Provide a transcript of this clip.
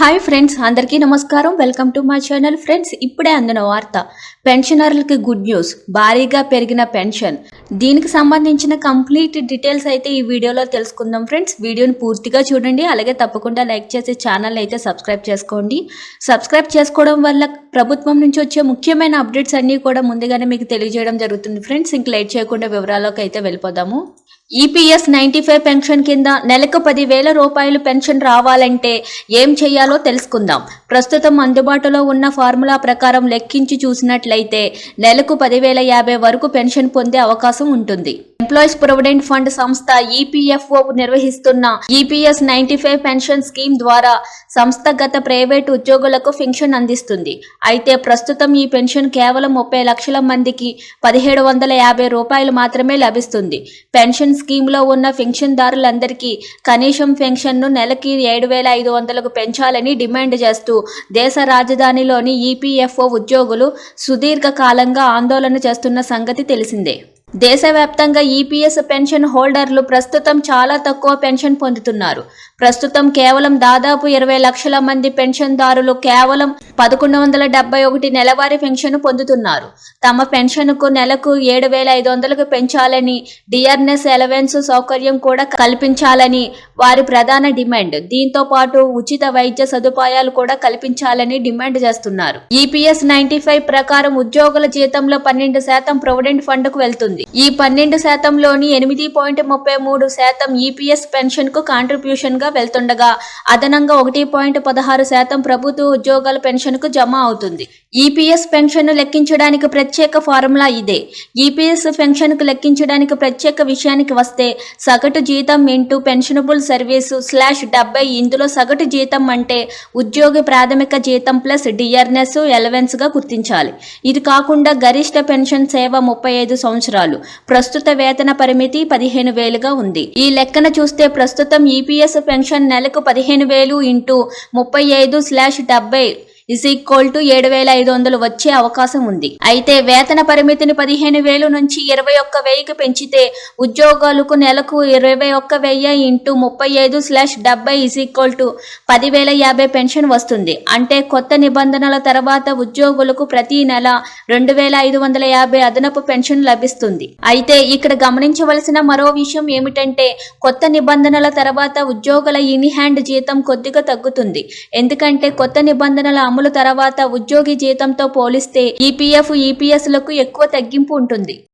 Hi friends అందరికీ నమస్కారం. Welcome to my channel friends. ఇప్పుడే అందిన వార్త పెన్షనర్లకి గుడ్ న్యూస్. భారీగా పెరిగిన పెన్షన్. దీనికి సంబంధించిన కంప్లీట్ డీటెయిల్స్ అయితే ఈ వీడియోలో తెలుసుకుందాం ఫ్రెండ్స్. వీడియోని పూర్తిగా చూడండి అలాగే తప్పకుండా లైక్ చేసి ఛానల్ అయితే సబ్స్క్రైబ్ చేసుకోండి. సబ్స్క్రైబ్ చేసుకోవడం వల్ల ప్రభుత్వం నుంచి వచ్చే ముఖ్యమైన అప్డేట్స్ అన్నీ కూడా ముందుగానే మీకు తెలియజేయడం జరుగుతుంది ఫ్రెండ్స్. ఇంక లేట్ చేయకుండా వివరాల్లోకి అయితే వెళ్ళిపోదాము. ఈపీఎస్ నైంటీ ఫైవ్ పెన్షన్ కింద నెలకు పదివేల రూపాయలు పెన్షన్ రావాలంటే ఏం చేయాలో తెలుసుకుందాం. ప్రస్తుతం అందుబాటులో ఉన్న ఫార్ములా ప్రకారం లెక్కించి చూసినట్లయితే నెలకు పదివేల యాభై వరకు పెన్షన్ పొందే అవకాశం ఉంటుంది. ఎంప్లాయీస్ ప్రొవిడెంట్ ఫండ్ సంస్థ ఈపీఎఫ్ఓ నిర్వహిస్తున్న EPS ninety five pension scheme ద్వారా సంస్థగత ప్రైవేటు ఉద్యోగులకు పెన్షన్ అందిస్తుంది. అయితే ప్రస్తుతం ఈ పెన్షన్ కేవలం ముప్పై లక్షల మందికి పదిహేడు వందల యాభై రూపాయలు మాత్రమే లభిస్తుంది. పెన్షన్ స్కీమ్లో ఉన్న పెన్షన్దారులందరికీ కనీసం పెన్షన్ను నెలకి ఏడు వేల ఐదు వందలకు పెంచాలని డిమాండ్ చేస్తూ దేశ రాజధానిలోని ఈపీఎఫ్ఓ ఉద్యోగులు సుదీర్ఘ కాలంగా ఆందోళన చేస్తున్న సంగతి తెలిసిందే. దేశవ్యాప్తంగా ఈపీఎస్ పెన్షన్ హోల్డర్లు ప్రస్తుతం చాలా తక్కువ పెన్షన్ పొందుతున్నారు. ప్రస్తుతం కేవలం దాదాపు ఇరవై లక్షల మంది పెన్షన్దారులు కేవలం పదకొండు వందల డెబ్బై ఒకటి నెలవారీ పెన్షన్ పొందుతున్నారు. తమ పెన్షన్కు నెలకు ఏడు వేల ఐదు వందలకు పెంచాలని డిఆర్ఎస్ ఎలవెన్స్ సౌకర్యం కూడా కల్పించాలని వారి ప్రధాన డిమాండ్. దీంతో పాటు ఉచిత వైద్య సదుపాయాలు కూడా కల్పించాలని డిమాండ్ చేస్తున్నారు. ఈపీఎస్ నైన్టీ ఫైవ్ ప్రకారం ఉద్యోగుల జీతంలో పన్నెండు శాతం ప్రొవిడెంట్ ఫండ్కు వెళ్తుంది. చేసింది ఈ పన్నెండు శాతంలోని ఎనిమిది పాయింట్ ముప్పై మూడు శాతం ఈపీఎస్ పెన్షన్కు కాంట్రిబ్యూషన్గా వెళ్తుండగా అదనంగా ఒకటి పాయింట్ పదహారు శాతం ప్రభుత్వ ఉద్యోగాల పెన్షన్కు జమ అవుతుంది. ఈపీఎస్ పెన్షన్ను లెక్కించడానికి ప్రత్యేక ఫార్ములా ఇదే. ఈపీఎస్ పెన్షన్కు లెక్కించడానికి ప్రత్యేక విషయానికి వస్తే సగటు జీతం ఇంటూ పెన్షనబుల్ సర్వీసు స్లాష్ డెబ్బై ఇందులో సగటు జీతం అంటే ఉద్యోగి ప్రాథమిక జీతం ప్లస్ డిఆర్ఎస్ ఎలవెన్స్గా గుర్తించాలి. ఇది కాకుండా గరిష్ట పెన్షన్ సేవ ముప్పై ఐదు సంవత్సరాలు. ప్రస్తుత వేతన పరిమితి పదిహేను వేలుగా ఉంది. ఈ లెక్కన చూస్తే ప్రస్తుతం ఈపీఎస్ పెన్షన్ నెలకు పదిహేను వేలు ఇంటూ ముప్పై ఐదు స్లాష్ డెబ్బై ఇస్ ఈక్వల్ టు ఏడు వేల ఐదు వందలు వచ్చే అవకాశం ఉంది. అయితే వేతన పరిమితిని పదిహేను వేలు నుంచి ఇరవై ఒక్క వెయ్యికి పెంచితే ఉద్యోగాలకు నెలకు ఇరవై ఒక్క వెయ్యి ఇంటూ ముప్పై ఐదు స్లాష్ డెబ్బై ఇస్ ఈక్వల్ టు పదివేల యాభై పెన్షన్ వస్తుంది. అంటే కొత్త నిబంధనల తర్వాత ఉద్యోగులకు ప్రతి నెల రెండు వేల ఐదు వందల యాభై అదనపు పెన్షన్ లభిస్తుంది. అయితే ఇక్కడ గమనించవలసిన మరో విషయం ఏమిటంటే కొత్త నిబంధనల తర్వాత ఉద్యోగుల ఇన్ హ్యాండ్ జీతం కొద్దిగా తగ్గుతుంది. ఎందుకంటే కొత్త నిబంధనల అమలు తర్వాత ఉద్యోగి జీతంతో పోలిస్తే ఈపీఎఫ్ ఈపీఎస్లకు ఎక్కువ తగ్గింపు ఉంటుంది.